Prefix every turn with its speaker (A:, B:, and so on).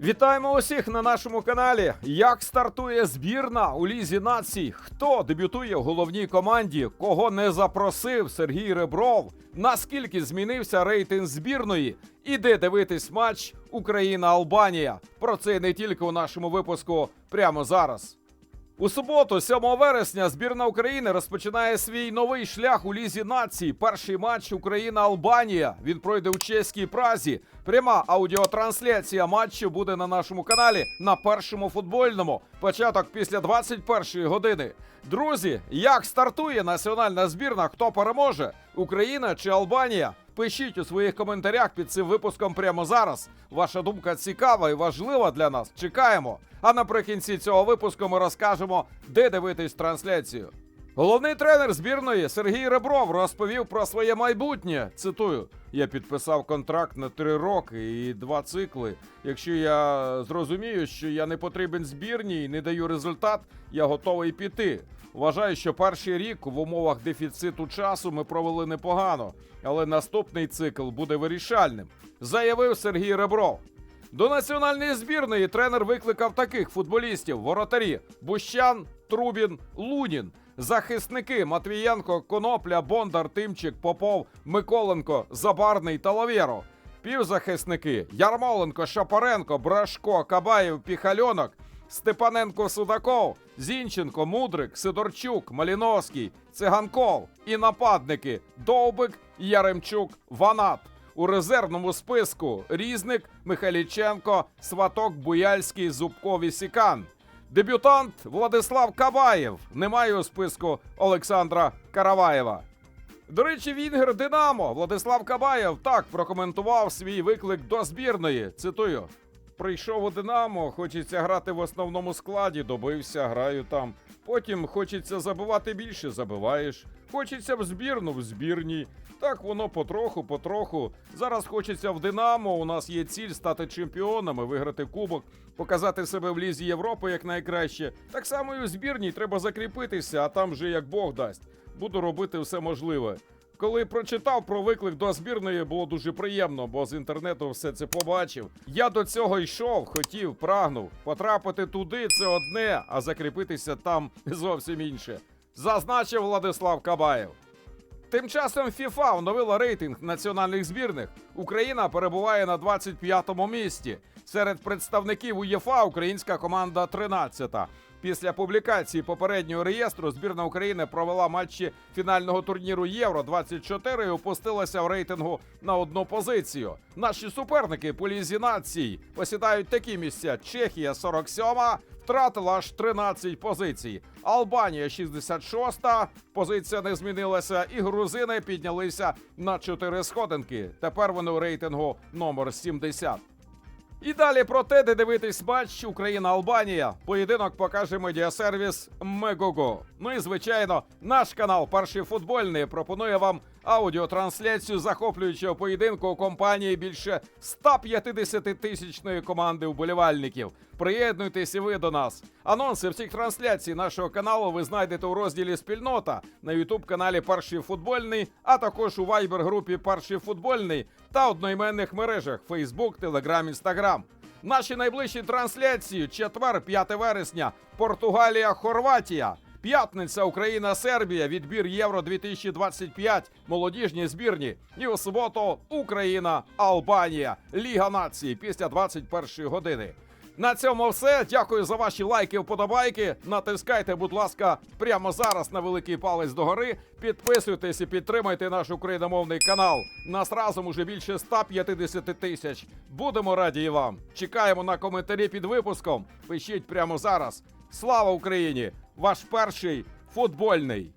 A: Вітаємо усіх на нашому каналі. Як стартує збірна у лізі націй? Хто дебютує в головній команді? Кого не запросив Сергій Ребров? Наскільки змінився рейтинг збірної? І де дивитись матч Україна-Албанія? Про це не тільки у нашому випуску прямо зараз. У суботу, 7 вересня, збірна України розпочинає свій новий шлях у лізі націй. Перший матч Україна-Албанія. Він пройде у чеській празі. Пряма аудіотрансляція матчу буде на нашому каналі на першому футбольному. Початок після 21-ї години. Друзі, як стартує національна збірна? Хто переможе? Україна чи Албанія? Пишіть у своїх коментарях під цим випуском прямо зараз. Ваша думка цікава і важлива для нас. Чекаємо. А наприкінці цього випуску ми розкажемо, де дивитись трансляцію. Головний тренер збірної Сергій Ребров розповів про своє майбутнє. Цитую: я підписав контракт на три роки і два цикли. Якщо я зрозумію, що я не потрібен збірній і не даю результат, я готовий піти. Вважаю, що перший рік в умовах дефіциту часу ми провели непогано, але наступний цикл буде вирішальним, заявив Сергій Ребров. До національної збірної тренер викликав таких футболістів: воротарі Бущан, Трубін, Лунін, захисники Матвієнко, Конопля, Бондар, Тимчик, Попов, Миколенко, Забарний та Лавєро. Півзахисники Ярмоленко, Шапаренко, Брашко, Кабаєв, Піхальонок, Степаненко, Судаков, Зінченко, Мудрик, Сидорчук, Маліновський, Циганков і нападники Довбик, Яремчук, Ванат. У резервному списку Різник, Михайліченко, Сваток, Буяльський, Зубков і Сікан. Дебютант Владислав Кабаєв. Немає у списку Олександра Караваєва. До речі, Вінгер Динамо Владислав Кабаєв так прокоментував свій виклик до збірної. Цитую: прийшов у Динамо, хочеться грати в основному складі, добився, граю там. Потім хочеться забивати більше, забиваєш. Хочеться в збірну в збірній. Так воно потроху, потроху. Зараз хочеться в Динамо. У нас є ціль стати чемпіонами, виграти кубок, показати себе в лізі Європи як найкраще. Так само і у збірній треба закріпитися, а там вже як Бог дасть. Буду робити все можливе. Коли прочитав про виклик до збірної, було дуже приємно, бо з інтернету все це побачив. Я до цього йшов, хотів, прагнув. Потрапити туди це одне, а закріпитися там зовсім інше. Зазначив Владислав Кабаєв. Тим часом FIFA оновила рейтинг національних збірних. Україна перебуває на 25-му місці. Серед представників УЄФА українська команда 13-та. Після публікації попереднього реєстру збірна України провела матчі фінального турніру Євро 24 і опустилася в рейтингу на одну позицію. Наші суперники по лізі націй посідають такі місця: Чехія 47-ма, втратила аж 13 позицій. Албанія 66-та, позиція не змінилася, і грузини піднялися на 4 сходинки. Тепер вони у рейтингу номер 70. І далі про те, де дивитись матч Україна-Албанія. Поєдинок покаже медіасервіс Мегого. Ну і звичайно, наш канал Перший футбольний пропонує вам аудіотрансляцію захоплюючого поєдинку у компанії більше 150 тисячної команди вболівальників. Приєднуйтесь і ви до нас. Анонси всіх трансляцій нашого каналу ви знайдете у розділі Спільнота на Ютуб каналі Перший футбольний, а також у Viber групі Перший футбольний та одноіменних мережах Facebook, Telegram, Instagram. Наші найближчі трансляції четвер, 5 вересня, Португалія, Хорватія. П'ятниця Україна, Сербія, відбір Євро 2025, молодіжні збірні. І у суботу Україна, Албанія, Ліга націй після 21-ї години. На цьому все. Дякую за ваші лайки, вподобайки. Натискайте, будь ласка, прямо зараз на великий палець догори. Підписуйтесь і підтримайте наш україномовний канал. Нас разом уже більше 150 тисяч. Будемо раді вам. Чекаємо на коментарі під випуском. Пишіть прямо зараз. Слава Україні! Ваш перший футбольний.